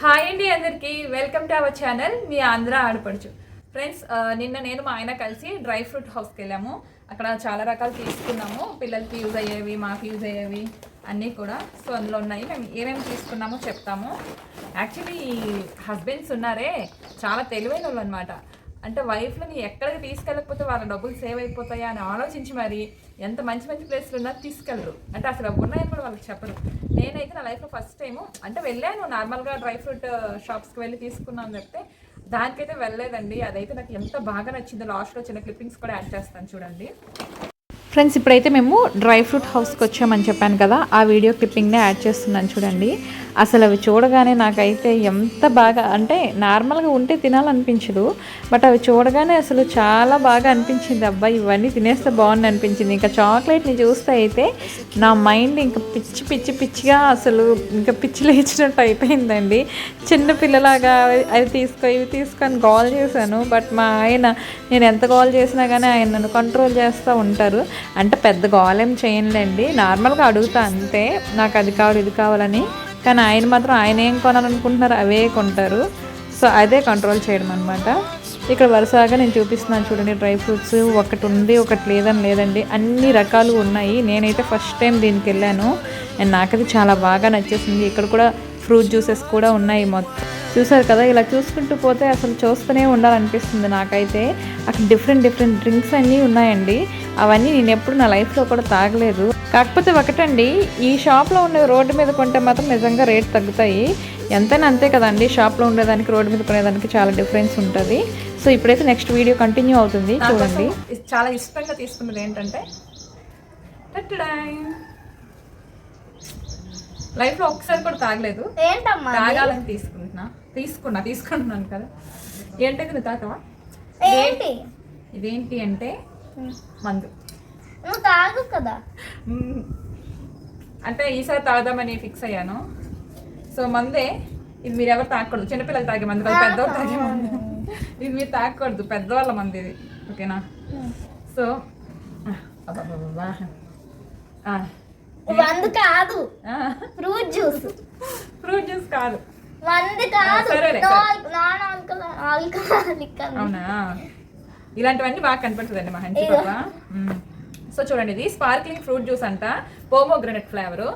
Hi అండి అందరికీ. Welcome to our channel. మీ ఆంధ్ర ఆడపడుచు. ఫ్రెండ్స్ నిన్న నేను మా ఆయన కలిసి డ్రై ఫ్రూట్ హౌస్కి వెళ్ళాము. అక్కడ చాలా రకాలు తీసుకున్నాము. పిల్లలకి యూజ్ అయ్యేవి మాకు యూజ్ అయ్యేవి అన్నీ కూడా. సో అందులో ఉన్నాయి. మేము ఏమేమి తీసుకున్నామో చెప్తాము. యాక్చువల్లీ హస్బెండ్స్ ఉన్నారే. చాలా తెలివైన వాళ్ళు అనమాట అంటే వైఫ్ని ఎక్కడికి తీసుకెళ్ళకపోతే వాళ్ళ డబ్బులు సేవ్ అయిపోతాయా అని ఆలోచించి మరి ఎంత మంచి మంచి ప్లేస్లు ఉన్నా తీసుకెళ్ళరు. అంటే అసలు ఉన్నాయని కూడా వాళ్ళకి చెప్పరు. నేనైతే నా లైఫ్లో ఫస్ట్ టైము అంటే వెళ్ళాను. నార్మల్గా డ్రై ఫ్రూట్ uh, షాప్స్కి వెళ్ళి తీసుకున్నాను చెప్తే దానికైతే వెళ్ళలేదండి. అదైతే నాకు ఎంత బాగా నచ్చిందో లాస్ట్లో చిన్న క్లిప్పింగ్స్ కూడా యాడ్ చేస్తాను చూడండి. ఫ్రెండ్స్ ఇప్పుడైతే మేము డ్రై ఫ్రూట్ హౌస్కి వచ్చామని చెప్పాను కదా. ఆ వీడియో క్లిప్పింగ్నే యాడ్ చేస్తున్నాను చూడండి. అసలు అవి చూడగానే నాకైతే ఎంత బాగా అంటే నార్మల్గా ఉంటే తినాలనిపించదు బట్ అవి చూడగానే అసలు చాలా బాగా అనిపించింది. అబ్బాయి ఇవన్నీ తినేస్తే బాగుంది అనిపించింది ఇంకా చాక్లెట్ని చూస్తే అయితే నా మైండ్ ఇంకా పిచ్చి పిచ్చి పిచ్చిగా అసలు ఇంకా పిచ్చి లేచినట్టు అయిపోయిందండి. చిన్న పిల్లలాగా అవి తీసుకో ఇవి తీసుకొని కాల్ చేశాను. బట్ మా ఆయన నేను ఎంత కాల్ చేసినా కానీ ఆయన నన్ను కంట్రోల్ చేస్తూ ఉంటారు. అంటే పెద్ద గోల్ ఏం చేయనులేండి. నార్మల్గా అడుగుతా అంతే నాకు అది కావాలి ఇది కావాలని కానీ ఆయన మాత్రం ఆయన ఏం కొనాలనుకుంటున్నారు అవే కొంటారు. సో అదే కంట్రోల్ చేయడం అనమాట ఇక్కడ వరుసగా నేను చూపిస్తున్నాను చూడండి డ్రై ఫ్రూట్స్ ఒకటి ఉంది ఒకటి లేదని లేదండి. అన్ని రకాలు ఉన్నాయి. నేనైతే ఫస్ట్ టైం దీనికి వెళ్ళాను. అండ్ నాకైతే చాలా బాగా నచ్చేసింది. ఇక్కడ కూడా ఫ్రూట్ జ్యూసెస్ కూడా ఉన్నాయి మొత్తం. చూసారు కదా ఇలా చూసుకుంటూ పోతే అసలు చూస్తూనే ఉండాలనిపిస్తుంది నాకైతే. అక్కడ డిఫరెంట్ డిఫరెంట్ డ్రింక్స్ అన్నీ ఉన్నాయండి. అవన్నీ నేను ఎప్పుడు నా లైఫ్లో కూడా తాగలేదు. కాకపోతే ఒకటండి ఈ షాప్లో ఉండే రోడ్డు మీద కొంటే మాత్రం నిజంగా రేట్ తగ్గుతాయి. ఎంతైనా అంతే కదండి షాప్లో ఉండేదానికి రోడ్డు మీద కొనేదానికి చాలా డిఫరెన్స్ ఉంటుంది. సో ఇప్పుడైతే నెక్స్ట్ వీడియో కంటిన్యూ అవుతుంది. చూడండి. చాలా ఇష్టంగా తీసుకున్నది ఏంటంటే లైఫ్లో ఒకసారి కూడా తాగలేదు. ఏంటమ్మా? తాగాలని తీసుకుంటున్నా. తీసుకున్నా తీసుకుంటున్నాను కదా. ఏంటది నువ్వు తాగవా ఏంటి? ఇదేంటి అంటే మందు. నువ్వు తాగు కదా. అంటే ఈసారి తాగుదామని ఫిక్స్ అయ్యాను. సో మందే ఇది మీరు ఎవరు తాగకూడదు. చిన్నపిల్లలు తాగే మందు కాదు పెద్దవాళ్ళు తాగే మందు. ఇది మీరు తాగకూడదు పెద్దవాళ్ళ మంది ఇది. ఓకేనా? సో అబ్బబ్బబ్బా. మందు కాదు. Fruit juice. ఫ్రూట్ జ్యూస్ కాదు. మందు కాదు. నాన్ ఆల్కహాల్ ఆల్కహాలిక్ అవునా? ఇలాంటివన్నీ బాగా కనపడుతుందండి మా హంచి పాప. సో చూడండి ఇది స్పార్క్లింగ్ ఫ్రూట్ జ్యూస్ అంట. పోమోగ్రనెట్ ఫ్లేవరు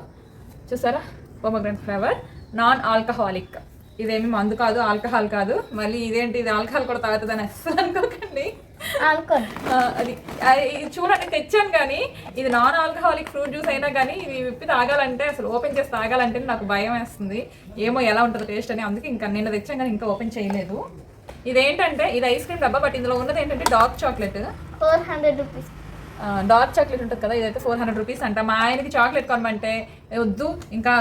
చూసారా? పోమోగ్రనెట్ ఫ్లేవర్ నాన్ ఆల్కహాలిక్ ఇదేమి మందు కాదు ఆల్కహాల్ కాదు. మళ్ళీ ఇదేంటి? ఇది ఆల్కహాల్ కూడా తాగుతుందని అస్సలు అనుకోకండి. అది చూడండి తెచ్చాను కానీ ఇది నాన్ ఆల్కహాలిక్ ఫ్రూట్ జ్యూస్ అయినా కానీ ఇది విప్పి తాగాలంటే అసలు ఓపెన్ చేసి తాగాలంటే నాకు భయం వేస్తుంది. ఏమో ఎలా ఉంటుందో టేస్ట్ అని అందుకే ఇంకా నిన్న తెచ్చాం కానీ ఇంకా ఓపెన్ చేయలేదు. ఇదేంటంటే ఇది ఐస్ క్రీమ్ డబ్బా బట్ ఇందులో ఉన్నది ఏంటంటే dark chocolate. Four hundred rupees. Dark chocolate ఉంటుంది కదా ఇదైతే ఫోర్ హండ్రెడ్ రూపీస్ అంట. మా ఆయనకి చాక్లెట్ కొనమంటే "ఏ వద్దు ఇంకా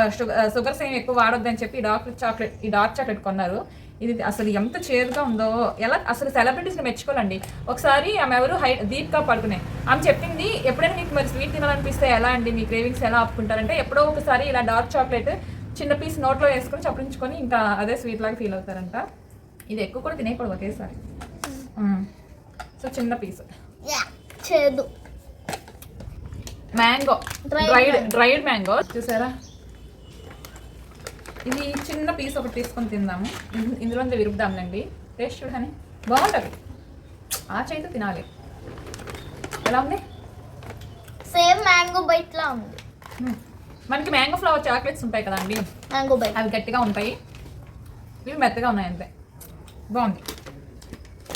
షుగర్స్ ఏమి ఎక్కువ వాడొద్దు అని చెప్పి డార్క్ చాక్లెట్ ఈ డార్క్ చాక్లెట్ కొన్నారు. ఇది అసలు ఎంత చేదుగా ఉందో ఎలా అసలు సెలబ్రిటీస్ని మెచ్చుకోవాలండి. ఒకసారి ఆమె ఎవరు హై దీప్గా పడుకునే. ఆమె చెప్పింది ఎప్పుడైనా మీకు మరి స్వీట్ తినాలనిపిస్తే ఎలా అండి? మీ క్రేవింగ్స్ ఎలా ఆపుకుంటారంటే ఎప్పుడో ఒకసారి ఇలా డార్క్ చాక్లెట్ చిన్న పీస్ నోట్లో వేసుకొని చప్పరించుకొని ఇంకా అదే స్వీట్ లాగా ఫీల్ అవుతారంట. ఇది ఎక్కువ కూడా తినేయకూడదు ఒకేసారి. సో చిన్న పీస్. చేదు. Mango dried. డ్రైడ్ మ్యాంగో చూసారా? ఇది చిన్న పీస్ ఒకటి తీసుకొని తిందాము. ఇందులో విరుపుదాంలేండి టేస్ట్ చూడని బాగుంటుంది. ఆ చేతి తినాలి. ఎలా ఉంది? సేమ్ మ్యాంగో బైట్ లా ఉంది. మనకి మ్యాంగో ఫ్లవర్ చాక్లెట్స్ ఉంటాయి కదండి. Mango bite. అవి గట్టిగా ఉంటాయి. ఇవి మెత్తగా ఉన్నాయి అంతే. బాగుంది.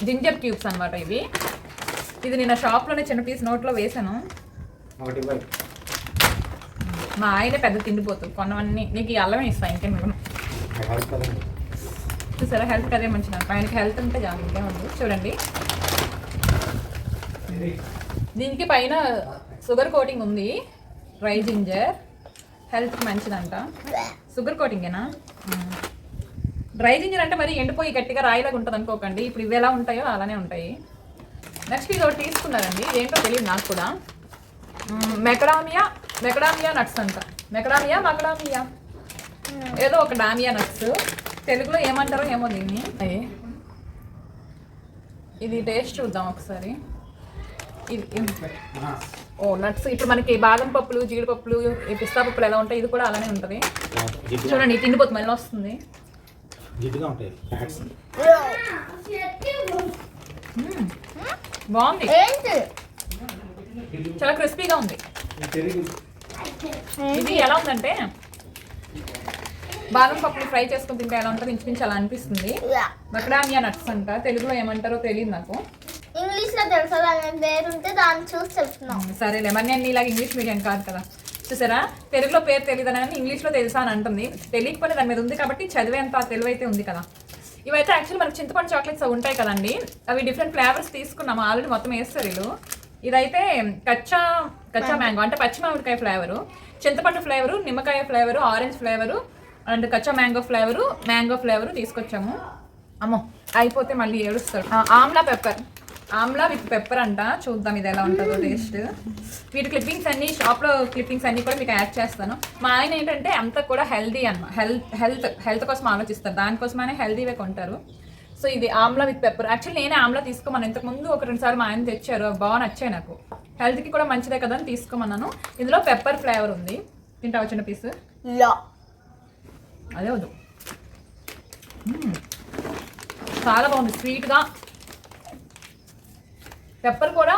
జింజర్ క్యూబ్స్ అన్నమాట ఇవి. ఇది నిన్న షాప్లోనే చిన్న పీస్ నోట్లో వేసాను. మా ఆయన పెద్ద తిండిపోతుంది కొన్నవన్నీ నీకు ఈ అల్లమే ఇస్తాను ఇంకేం ఇవ్వను. చూసారా? హెల్త్ మంచిది నాకు ఆయనకి హెల్త్ ఉంటే చాలు ఇంకేం ఉంది చూడండి. దీనికి పైన షుగర్ కోటింగ్ ఉంది. Dry ginger. హెల్త్కి మంచిదంట. షుగర్ కోటింగేనా? డ్రై జింజర్ అంటే మరి ఎండిపోయి గట్టిగా రాయిలాగా ఉంటుంది అనుకోకండి. ఇప్పుడు ఇవి ఎలా ఉంటాయో అలానే ఉంటాయి. నెక్స్ట్ ఇది ఒకటి తీసుకున్నారండి. ఏంటో తెలియదు నాకు కూడా. మెకడామియా మెకడామియా నట్స్ అంట. Macadamia macadamia. ఏదో ఒక డామియా నట్స్. తెలుగులో ఏమంటారో ఏమో దీన్ని. ఇది టేస్ట్ చూద్దాం ఒకసారి. ఇది ఓ నట్స్. ఇప్పుడు మనకి బాదం పప్పులు జీడిపప్పులు ఈ పిస్తా పప్పులు ఎలా ఉంటాయి? ఇది కూడా అలానే ఉంటుంది. చూడండి తిండిపోతు మళ్ళీ వస్తుంది. బాగుంది. ఏంటి? చాలా క్రిస్పీగా ఉంది. ఇది ఎలా ఉందంటే బాదం పప్పుని ఫ్రై చేసుకుని తింటే ఎలా ఉంటుంది ఇంచుమించు అలా అనిపిస్తుంది. మకడామియా నట్స్ అంట. తెలుగులో ఏమంటారో తెలియదు నాకు. ఇంగ్లీష్లో తెలుసా పేరు ఉంటే దాన్ని చూసి చెప్తున్నాం. సరేలే మరి నేను ఇలాగ ఇంగ్లీష్ మీడియం కాదు కదా. చూసారా? తెలుగులో పేరు తెలియదు అని ఇంగ్లీష్లో తెలుసా అని అంటుంది. తెలియకపోతే దాని మీద ఉంది కాబట్టి చదివేంత తెలివి అయితే ఉంది కదా. ఇవైతే యాక్చువల్లీ మనకు చింతపండు చాక్లెట్స్ ఉంటాయి కదండి. అవి డిఫరెంట్ ఫ్లేవర్స్ తీసుకున్నాము ఆల్రెడీ మొత్తం వేస్తారు వీళ్ళు. ఇదైతే కచ్చా కచ్చా మ్యాంగో అంటే పచ్చి మామిడికాయ ఫ్లేవరు చింతపండు ఫ్లేవరు నిమ్మకాయ ఫ్లేవరు ఆరెంజ్ ఫ్లేవరు అండ్ కచ్చా మ్యాంగో ఫ్లేవరు మ్యాంగో ఫ్లేవరు తీసుకొచ్చాము. అమ్మో అయిపోతే మళ్ళీ ఏడుస్తాడు. Amla pepper amla with pepper అంట. చూద్దాం ఇది ఎలా ఉంటుందో టేస్ట్ వీటి క్లిప్పింగ్స్ అన్ని షాప్లో క్లిప్పింగ్స్ అన్ని కూడా మీకు యాడ్ చేస్తాను. మా ఆయన ఏంటంటే అంతా కూడా హెల్దీ అన్న హెల్త్ హెల్త్ హెల్త్ కోసం ఆలోచిస్తారు. దానికోసమనే హెల్దీవే కొంటారు. సో ఇది ఆమ్లా విత్ పెప్పర్ యాక్చువల్లీ నేనే ఆమ్లా తీసుకోమని ఇంతకుముందు ఒక రెండు సార్లు మా ఆయన తెచ్చారు. బాగా నచ్చాయి నాకు. హెల్త్కి కూడా మంచిదే కదా అని తీసుకోమన్నాను. ఇందులో పెప్పర్ ఫ్లేవర్ ఉంది. తింటావా చిన్న పీస్ లా అదే వద్దు. చాలా బాగుంది. స్వీట్గా పెప్పర్ కూడా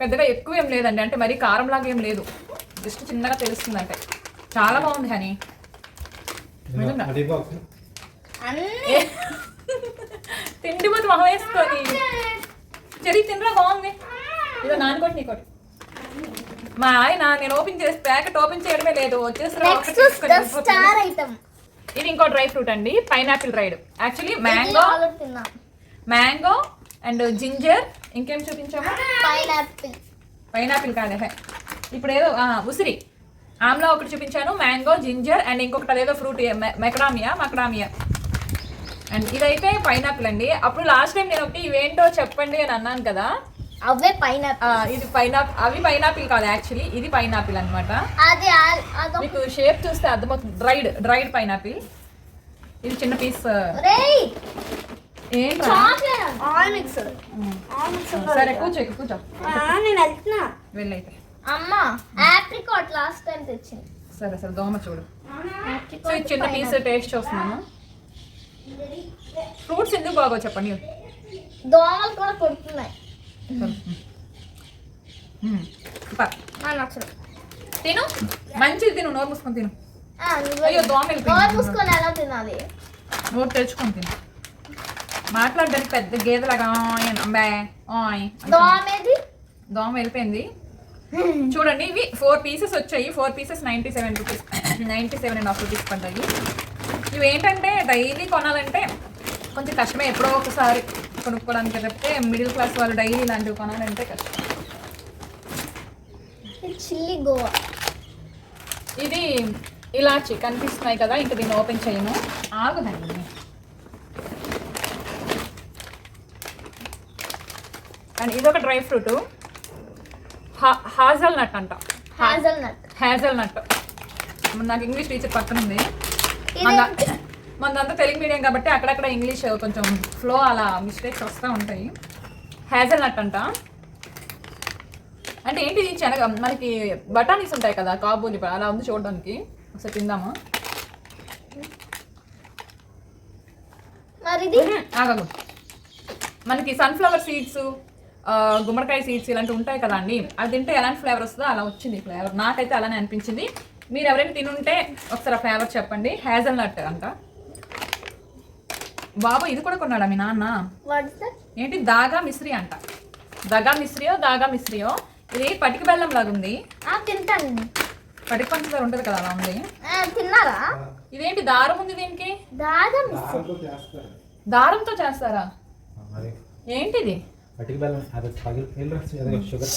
పెద్దగా ఎక్కువ ఏం లేదండి. అంటే మరీ కారంలాగా ఏం లేదు. జస్ట్ చిన్నగా తెలుస్తుంది అంటే చాలా బాగుంది హనీ నిజంగా. అది బాక్స్ అన్ని ఏ? తిండి పోతే మొహం వేసుకొని. చెరి తినరా బాగుంది. ఇదో నానుకోటి నీకోటి మా ఆయన నేను ఓపెన్ చేసి ప్యాకెట్ ఓపెన్ చేయడమే లేదు. వచ్చేసి ఇది ఇంకో డ్రై ఫ్రూట్ అండి pineapple ride. Actually mango mango and ginger ఇంకేం చూపించాము? పైనాపిల్. పైనాపిల్ కాదే. ఇప్పుడు ఏదో ఉసిరి. ఆమ్లా ఒకటి చూపించాను మ్యాంగో జింజర్ అండ్ ఇంకొకటి అదేదో ఫ్రూట్ మెకడామియా మకడామియా అండ్ ఇదైతే పైనాపిల్ అండి. అప్పుడు లాస్ట్ టైం నేను ఒకటి ఇవేంటో చెప్పండి అని అన్నాను కదా. అవే పైనాపిల్ ఇది పైనాపిల్ అవి పైనాపిల్ కాదు యాక్చువల్లీ ఇది పైనాపిల్ అన్నమాట. అది ఆ- అదొక మీకు షేప్ చూస్తే అర్థమవుతుంది. డ్రైడ్ డ్రైడ్ పైనాపిల్ ఇది చిన్న పీస్ సరే కూర్చో కూర్చో. నేను వెళ్తున్నా. వెళ్ళైతే. అమ్మ ఆప్రికాట్ లాస్ట్ టైం తెచ్చింది. సరే సరే దోమ చూడు. సో ఇది చిన్న పీస్ టేస్ట్ చూస్తున్నాను. ఫ్రూట్స్ ఎందుకు బాగో చెప్పండి. దోమలు కూడా కొడుతున్నాయి. తిను. మంచిది తిను నోరు మూసుకొని తిను. అయ్యో దోమ నోరు మూసుకొని ఎలా తినాలి? నోరు తెరుచుకొని తిను. మాట్లాడడానికి పెద్ద గేదెలాగా. దోమేది దోమ వెళ్ళిపోయింది. చూడండి ఇవి ఫోర్ పీసెస్ వచ్చాయి. Four pieces ninety seven rupees ninety seven and half rupees పడ్డాయి. ఇవి ఏంటంటే డైలీ కొనాలంటే కొంచెం కష్టమే. ఎప్పుడో ఒకసారి కొనుక్కోవడానికి చెప్తే మిడిల్ క్లాస్ వాళ్ళు డైలీ ఇలాంటివి కొనాలంటే కష్టం. చిల్లీ గోవా. ఇది ఇలాచి కనిపిస్తున్నాయి కదా ఇంక దీన్ని ఓపెన్ చేయను. ఆగుదండి. అండ్ ఇదొక డ్రై ఫ్రూట్. హాజల్ నట్ అంట. హాజల్ నట్. Hazelnut. నాకు ఇంగ్లీష్ టీచర్ పక్కన ఉంది? మనదంతా తెలుగు మీడియం కాబట్టి అక్కడక్కడ ఇంగ్లీష్ కొంచెం ఫ్లో అలా మిస్టేక్స్ వస్తూ ఉంటాయి. హ్యాజల్ నట్ అంట. అంటే ఏంటి శనగ మనకి బఠానీస్ ఉంటాయి కదా కాబూలి అలా ఉంది చూడడానికి. ఒకసారి తిందామా? ఆగదు మనకి సన్ఫ్లవర్ సీడ్స్ గుమ్మడికాయ సీడ్స్ ఇలాంటివి ఉంటాయి కదా అండి. అది తింటే ఎలాంటి ఫ్లేవర్ వస్తుందో అలా వచ్చింది ఫ్లేవర్ నాకైతే అలానే అనిపించింది. మీరు ఎవరైనా తినుంటే ఒకసారి ఆ ఫ్లేవర్ చెప్పండి. హ్యాజల్ నట్ అంట. బాబు ఇది కూడా కొన్నాడా మీ నాన్న? ఏంటి? దాగా మిశ్రీ అంట. దగా మిశ్రియో దాగా మిశ్రియో? ఇది పటిక బెల్లం లాగా ఉంది. ఆ తింటాను పటిక పంచదార ఉంటుంది కదా అలా ఉంది. ఆ, తిన్నారా? ఇదేంటి? దారం ఉంది దీనికి? దారంతో చేస్తారా? ఏంటిది? పటికి బెల్లం. అది పగిలి. షుగర్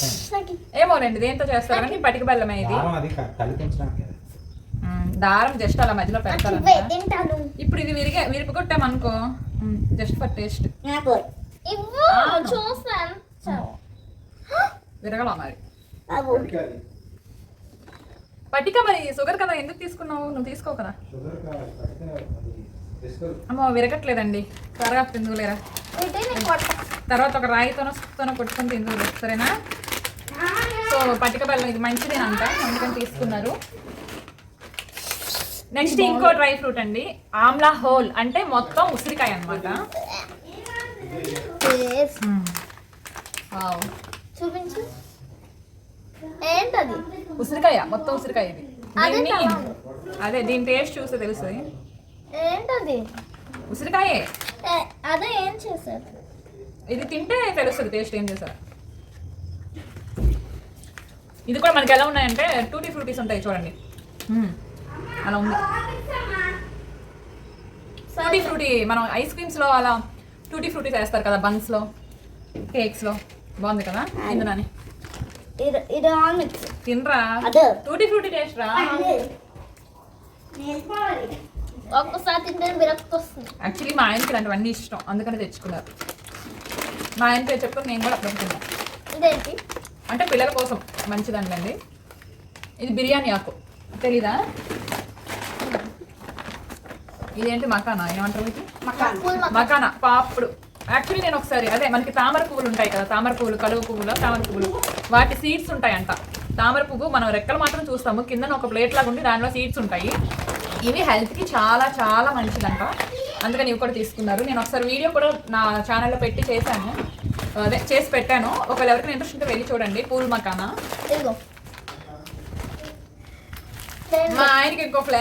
ఏమోనండి దేంతో చేస్తారు కానీ పటిక బెల్లమే ఇది దారం అది క- కలిపి ఉంచడానికి అది. మ్మ్, దారం జస్ట్ అలా మధ్యలో తింటాను. ఇప్పుడు ఇది విరిగే విరిపి కొట్టామనుకో జస్ట్ ఫర్ టేస్ట్. విరగల మరి. పటిక మరి షుగర్ కదా ఎందుకు తీసుకున్నావు? నువ్వు తీసుకో కదా. అమ్మో విరగట్లేదండి. త్వరగా తిందులేరా తర్వాత ఒక రాయితోనో సుత్తోనో కొట్టుకొని తిందులే సరేనా? సో పటిక బెల్లం ఇది మంచిదేనంట అందుకని తీసుకున్నారు. నెక్స్ట్ ఇంకో డ్రై ఫ్రూట్ అండి ఆమ్లా హోల్ అంటే మొత్తం ఉసిరికాయ అనమాట. చూపించు. ఏంటది? ఉసిరికాయ మొత్తం ఉసిరికాయ ఇది. అదే దీని టేస్ట్ చూస్తే తెలుస్తుంది. ఏంటది? ఉసిరికాయే? అదే ఏం చేశారు? ఇది తింటే తెలుస్తుంది టేస్ట్ ఏం చేశారు? ఇది కూడా మనకి ఎలా ఉన్నాయంటే టూటీ ఫ్రూటీస్ ఉంటాయి చూడండి. అలా ఉంది. టూటీ ఫ్రూటీ మనం ఐస్ క్రీమ్స్లో అలా టూటీ ఫ్రూటీస్ వేస్తారు కదా బన్స్లో కేక్స్లో. బాగుంది కదా తిందునని? తినరా? అదే. టూటీ ఫ్రూటీ టేస్ట్ రా? ఒక్కసారి తింటే విరక్తి వస్తుంది యాక్చువల్లీ మా ఆయనకి ఇలాంటివన్నీ ఇష్టం. అందుకని తెచ్చుకున్నారు. మా ఆయన పేరు చెప్పుకొని నేను కూడా అప్పుడు తిన్నాను ఇదేంటి? అంటే పిల్లల కోసం మంచిదండి ఇది బిర్యానీ ఆకు. తెలీదా? ఇదేంటి మకానా? ఏమంటారు ఇది మకానా. పాపుడు. యాక్చువల్లీ నేను ఒకసారి అదే మనకి తామర పువ్వులు ఉంటాయి కదా తామర పువ్వులు కలువ పువ్వులు తామర పువ్వులు. వాటి సీడ్స్ ఉంటాయంట. తామర పువ్వు మనం రెక్కలు మాత్రం చూస్తాము. కింద ఒక ప్లేట్ లాగా ఉండి దానిలో సీడ్స్ ఉంటాయి. ఇవి హెల్త్కి చాలా చాలా మంచిదంట. అందుకని ఇవి కూడా తీసుకున్నారు. నేను ఒకసారి వీడియో కూడా నా ఛానల్లో పెట్టి చేశాను. అదే చేసి పెట్టాను. ఒకవేళ ఎవరికైనా ఇంట్రెస్ట్ ఉంటే వెళ్ళి చూడండి. పూల్ మకానా? మా ఆయనకి ఇంకో ఫ్లే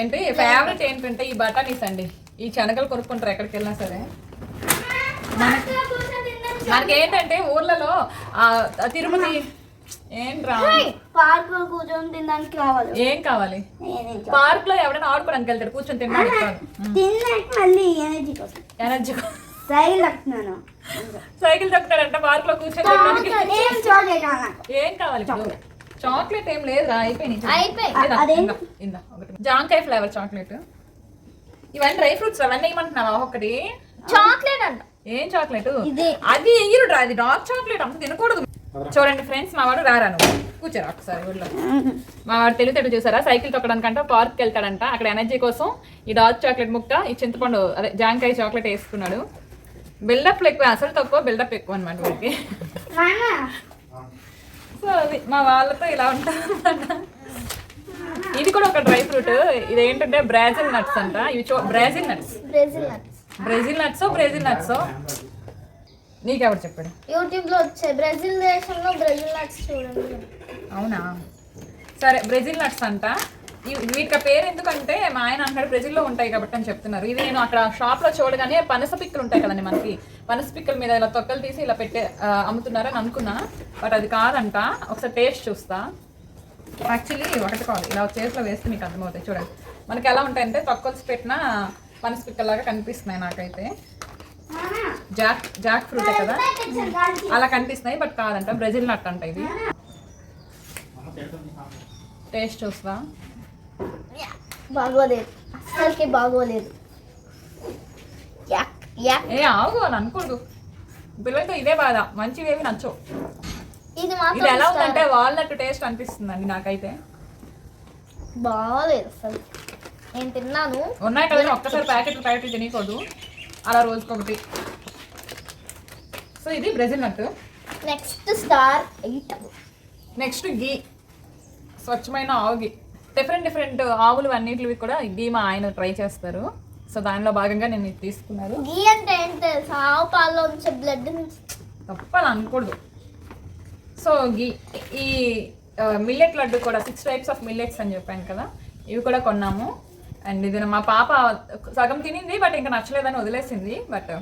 ఏంటి? ఫేవరెట్ ఏంటంటే ఈ బటానీస్ అండి. ఈ శనగలు కొనుక్కుంటారు ఎక్కడికి వెళ్ళినా సరే. మనకి మనకి ఏంటంటే ఊర్లలో ఆ తిరుపతి ఏంట్రా పార్క్లో కూర్చొని తినడానికి కావాలి. ఏం కావాలి? పార్క్లో ఎవరైనా ఆడుకోవడానికి వెళ్తాడు కూర్చొని తినడానికి మళ్ళీ ఎనర్జీ కోసం. ఎనర్జీ సైకిల్ వస్తున్నాను సైకిల్ తొక్కుతాడంట పార్క్లో కూర్చొని తినడానికి. ఏం ఏం కావాలి చాక్లెట్ ఏం లేదురా అయిపోయింది అయిపోయి. ఇందా, అదేం? ఇందా, ఇందా, ఒకటి. జాంకాయ ఫ్లేవర్ చాక్లెట్ ఇవన్నీ డ్రై ఫ్రూట్స్ అవన్నీ ఏమంటున్నావా? ఒకటి. చాక్లెట్ అంట. ఏం చాక్లెట్ ఇది. అది ఎయ్యరు అది డార్క్ చాక్లెట్ అంత తినకూడదు. చూడండి ఫ్రెండ్స్ మా వాడు రారా నువ్వు కూర్చోరా ఒకసారి ఊళ్ళో మా వాడు తెలివితేట చూసారా? సైకిల్ తొక్కడానికంట పార్క్ వెళ్తాడంట. అక్కడ ఎనర్జీ కోసం ఈ డార్క్ చాక్లెట్ ముక్క ఈ చింతపండు అదే జాంకాయ చాక్లెట్ వేసుకున్నాడు. బిల్డప్ ఎక్కువ అసలు తక్కువ బిల్డప్ ఎక్కువ అనమాట వాడికి. సో అది మా వాళ్ళతో ఇలా ఉంటారు ఇది కూడా ఒక డ్రై ఫ్రూట్. ఇది ఏంటంటే బ్రాజిల్ నట్స్ అంట. ఇవి Brazil nuts. Brazil nuts. Brazil nuts Brazil nuts? నీకెవరు చెప్పాడు యూట్యూబ్లో వచ్చాయి బ్రెజిల్ దేశంలో బ్రెజిల్ నట్స్ చూడండి. అవునా? సరే బ్రెజిల్ నట్స్ అంట. వీటికి ఆ పేరు ఎందుకంటే మా ఆయన అంటాడు బ్రెజిల్లో ఉంటాయి కాబట్టి అని చెప్తున్నారు. ఇది నేను అక్కడ షాప్లో చూడగానే పనస పిక్కలు ఉంటాయి కదండి మనకి. పనస పిక్కల మీద ఇలా తొక్కలు తీసి ఇలా పెట్టే అమ్ముతున్నారని అనుకున్నా. బట్ అది కాదంట. ఒకసారి టేస్ట్ చూస్తా. యాక్చువల్లీ ఒకటి కాదు. ఇలా చేతిలో వేస్తే మీకు అర్థమవుతాయి. చూడండి. మనకి ఎలా ఉంటాయంటే తొక్కల్సి పెట్టిన పనస పిక్కలాగా కనిపిస్తున్నాయి నాకైతే. జాక్ జాక్ ఫ్రూటే కదా? అలా కనిపిస్తున్నాయి బట్ కాదంట బ్రెజిల్ నట్ అంట ఇది. టేస్ట్ చూస్తా బాగోలేదు. అస్సలకి బాగోలేదు. ఏ ఆగు అని అనుకోడు పిల్లలతో ఇదే బాధ మంచివేవి నచ్చవు. ఇది ఇది మాత్రం ఎలా. ఉందంటే వాల్నట్ టేస్ట్ అనిపిస్తుందండి నాకైతే. బాగోలేదు అసలు నేను తిన్నాను. ఉన్నాయి కదండి ఒక్కసారి ప్యాకెట్లు ప్యాకెట్లు తినకూడదు అలా రోజుకొకటి. సో ఇది Brazil nut next star eight next ghee స్వచ్ఛమైన ఆవు గీ డిఫరెంట్ డిఫరెంట్ ఆవులు అన్నిటివి కూడా గీ మా ఆయన ట్రై చేస్తారు. సో దానిలో భాగంగా నేను ఇది తీసుకున్నారు గీ అంటే ఏంటి తెలుసా? ఆవు పాలలో ఉంచే బ్లడ్ తప్పని అనకూడదు సో గీ ఈ మిల్లెట్ లడ్డు కూడా సిక్స్ టైప్స్ ఆఫ్ మిల్లెట్స్ అని చెప్పాను కదా ఇవి కూడా కొన్నాము. అండ్ ఇది మా పాప సగం తినింది బట్ ఇంకా నచ్చలేదని వదిలేసింది. బట్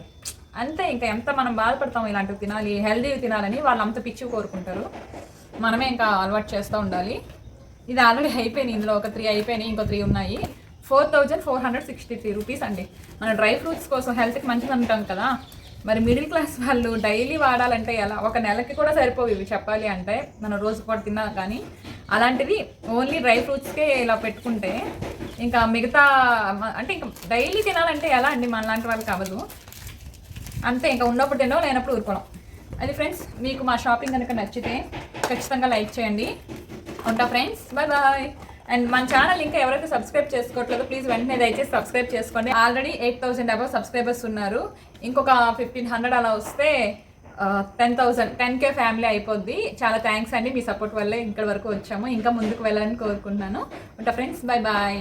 అంతే ఇంకా ఎంత మనం బాధపడతాం ఇలాంటివి తినాలి హెల్దీ తినాలని వాళ్ళు అంత పిచ్చి కోరుకుంటారు. మనమే ఇంకా అలవాటు చేస్తూ ఉండాలి. ఇది ఆల్రెడీ అయిపోయినాయి ఇందులో ఒక త్రీ అయిపోయినాయి ఇంకో త్రీ ఉన్నాయి. Four thousand four hundred sixty three rupees అండి. మన డ్రై ఫ్రూట్స్ కోసం హెల్త్కి మంచిది అంటాం కదా. మరి మిడిల్ క్లాస్ వాళ్ళు డైలీ వాడాలంటే ఎలా? ఒక నెలకి కూడా సరిపోవు ఇవి చెప్పాలి అంటే. మనం రోజు కూడా తిన్నా కానీ. అలాంటిది ఓన్లీ డ్రై ఫ్రూట్స్కే ఇలా పెట్టుకుంటే ఇంకా మిగతా అంటే ఇంకా డైలీ తినాలంటే ఎలా అండి? మన లాంటి వాళ్ళకి అవ్వదు. అంతే ఇంకా ఉన్నప్పుడు తినో లేనప్పుడు ఊరుకోవడం. అది ఫ్రెండ్స్ మీకు మా షాపింగ్ కనుక నచ్చితే ఖచ్చితంగా లైక్ చేయండి. ఉంటా ఫ్రెండ్స్ బాయ్ బాయ్. అండ్ మన ఛానల్ ఇంకా ఎవరైతే సబ్స్క్రైబ్ చేసుకోవట్లేదో ప్లీజ్ వెంటనే దయచేసి సబ్స్క్రైబ్ చేసుకోండి. Already eight thousand above subscribers ఉన్నారు. ఇంకొక ఫిఫ్టీన్ హండ్రెడ్ అలా వస్తే ten thousand ten K family అయిపోద్ది. చాలా థ్యాంక్స్ అండి మీ సపోర్ట్ వల్లే ఇక్కడ వరకు వచ్చాము. ఇంకా ముందుకు వెళ్ళాలని కోరుకుంటున్నాను. ఉంటా ఫ్రెండ్స్ బాయ్ బాయ్